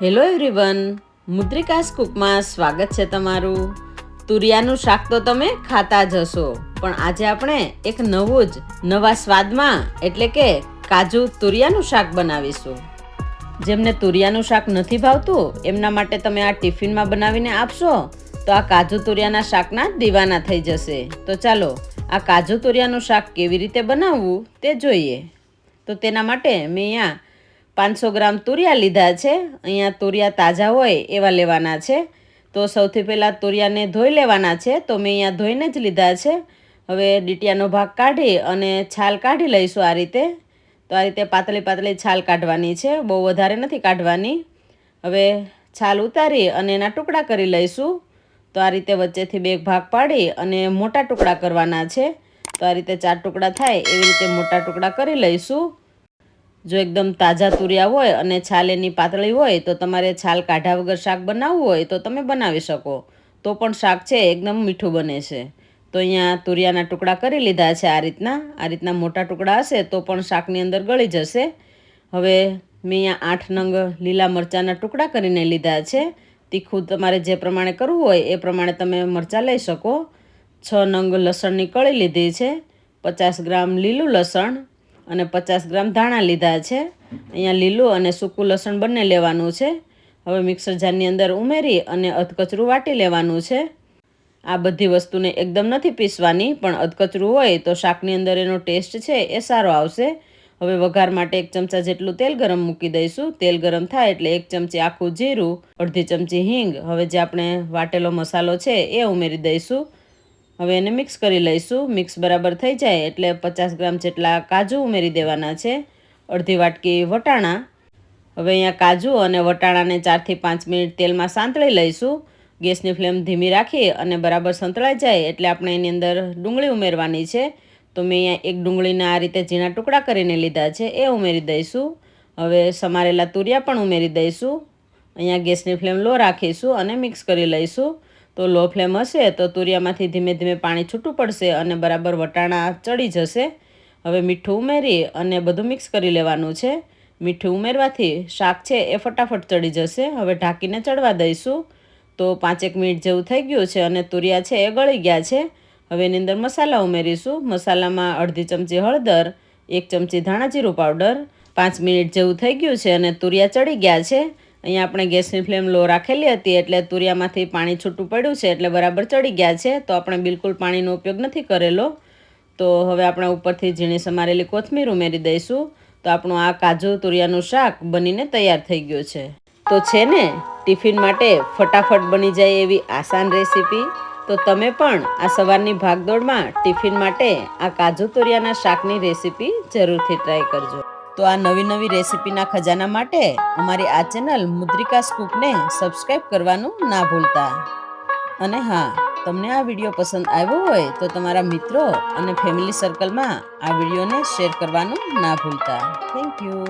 Hello everyone મુદ્રિકાસ કુકમાં સ્વાગત છે તમારું. તુરિયાનું શાક તો તમે ખાતા જ હશો, પણ આજે આપણે એક નવું જ, નવા સ્વાદમાં, એટલે કે કાજુ તુરિયાનું શાક બનાવીશું. જેમને તુરિયાનું શાક નથી ભાવતું, એમના માટે તમે આ ટિફિનમાં બનાવીને આપશો, તો આ કાજુ તુરિયાના શાકના દીવાના થઈ જશે. તો ચાલો, આ કાજુ તુરિયાનું શાક કેવી રીતે બનાવવું તે જોઈએ. તો તેના માટે મેં અહીંયા પાંચસો ગ્રામ તુરિયા લીધા છે. અહીંયા તુરિયા તાજા હોય એવા લેવાના છે. તો સૌથી પહેલાં તુરિયાને ધોઈ લેવાના છે. તો મેં અહીંયા ધોઈને જ લીધા છે. હવે ડીટિયાનો ભાગ કાઢી અને છાલ કાઢી લઈશું આ રીતે. તો આ રીતે પાતળી પાતળી છાલ કાઢવાની છે. બહુ વધારે નથી કાઢવાની. હવે છાલ ઉતારી અને એના ટુકડા કરી લઈશું. તો આ રીતે વચ્ચેથી બે ભાગ પાડી અને મોટા ટુકડા કરવાના છે. તો આ રીતે ચાર ટુકડા થાય એવી રીતે મોટા ટુકડા કરી લઈશું. જો એકદમ તાજા તુરિયા હોય અને છાલ એની પાતળી હોય તો તમારે છાલ કાઢ્યા વગર શાક બનાવવું હોય તો તમે બનાવી શકો. તો પણ શાક છે, એકદમ મીઠું બને છે. તો અહીંયા તુરિયાના ટુકડા કરી લીધા છે આ રીતના. આ રીતના મોટા ટુકડા હશે તો પણ શાકની અંદર ગળી જશે. હવે મેં અહીંયા આઠ નંગ લીલા મરચાંના ટુકડા કરીને લીધા છે. તીખું તમારે જે પ્રમાણે કરવું હોય એ પ્રમાણે તમે મરચાં લઈ શકો. છ નંગ લસણની કળી લીધી છે. પચાસ ગ્રામ લીલું લસણ. અને પચાસ ગ્રામ ધાણા લીધા છે. અહીંયા લીલું અને સૂકું લસણ બંને લેવાનું છે. હવે મિક્સર જારની અંદર ઉમેરી અને અધકચરું વાટી લેવાનું છે. આ બધી વસ્તુને એકદમ નથી પીસવાની, પણ અધકચરું હોય તો શાકની અંદર એનો ટેસ્ટ છે એ સારો આવશે. હવે વઘાર માટે એક ચમચા જેટલું તેલ ગરમ મૂકી દઈશું. તેલ ગરમ થાય એટલે એક ચમચી આખું જીરું, અડધી ચમચી હિંગ. હવે જે આપણે વાટેલો મસાલો છે એ ઉમેરી દઈશું. હવે એને મિક્સ કરી લઈશું. મિક્સ બરાબર થઈ જાય એટલે પચાસ ગ્રામ જેટલા કાજુ ઉમેરી દેવાના છે. અડધી વાટકી વટાણા. હવે અહીંયા કાજુ અને વટાણાને ચારથી પાંચ મિનિટ તેલમાં સાંતળી લઈશું. ગેસની ફ્લેમ ધીમી રાખી અને બરાબર સંતળાઈ જાય એટલે આપણે એની અંદર ડુંગળી ઉમેરવાની છે. તો મેં અહીંયા એક ડુંગળીના આ રીતે ઝીણા ટુકડા કરીને લીધા છે. એ ઉમેરી દઈશું. હવે સમારેલા તુરિયા પણ ઉમેરી દઈશું. અહીંયા ગેસની ફ્લેમ લો રાખીશું અને મિક્સ કરી લઈશું. તો લો ફ્લેમ હશે તો તુરિયામાંથી ધીમે ધીમે પાણી છૂટું પડશે અને બરાબર વટાણા ચડી જશે. હવે મીઠું ઉમેરી અને બધું મિક્સ કરી લેવાનું છે. મીઠું ઉમેરવાથી શાક છે એ ફટાફટ ચડી જશે. હવે ઢાંકીને ચડવા દઈશું. તો પાંચેક મિનિટ જેવું થઈ ગયું છે અને તુરિયા છે એ ગળી ગયા છે. હવે એની અંદર મસાલા ઉમેરીશું. મસાલામાં અડધી ચમચી હળદર, એક ચમચી ધાણા જીરું પાવડર, પાંચ મિનિટ જેવું થઈ ગયું છે અને તુરિયા ચડી ગયા છે. અહીંયા આપણે ગેસની ફ્લેમ લો રાખેલી હતી એટલે તુરિયામાંથી પાણી છૂટું પડ્યું છે એટલે બરાબર ચડી ગયા છે. તો આપણે બિલકુલ પાણીનો ઉપયોગ નથી કરેલો. તો હવે આપણે ઉપરથી ઝીણી સમારેલી કોથમીર ઉમેરી દઈશું. તો આપણું આ કાજુ તુરિયાનું શાક બનીને તૈયાર થઈ ગયું છે. તો છે ને, ટિફિન માટે ફટાફટ બની જાય એવી આસાન રેસીપી. તો તમે પણ આ સવારની ભાગદોડમાં ટિફિન માટે આ કાજુ તુરિયાના શાકની રેસીપી જરૂરથી ટ્રાય કરજો. તો આ નવી નવી રેસિપીના ખજાના માટે અમારી આ ચેનલ મુદ્રિકાસ કુકને સબસ્ક્રાઈબ કરવાનું ના ભૂલતા. અને હા, તમને આ વીડિયો પસંદ આવ્યો હોય તો તમારા મિત્રો અને ફેમિલી સર્કલમાં આ વિડીયોને શેર કરવાનું ના ભૂલતા. Thank you.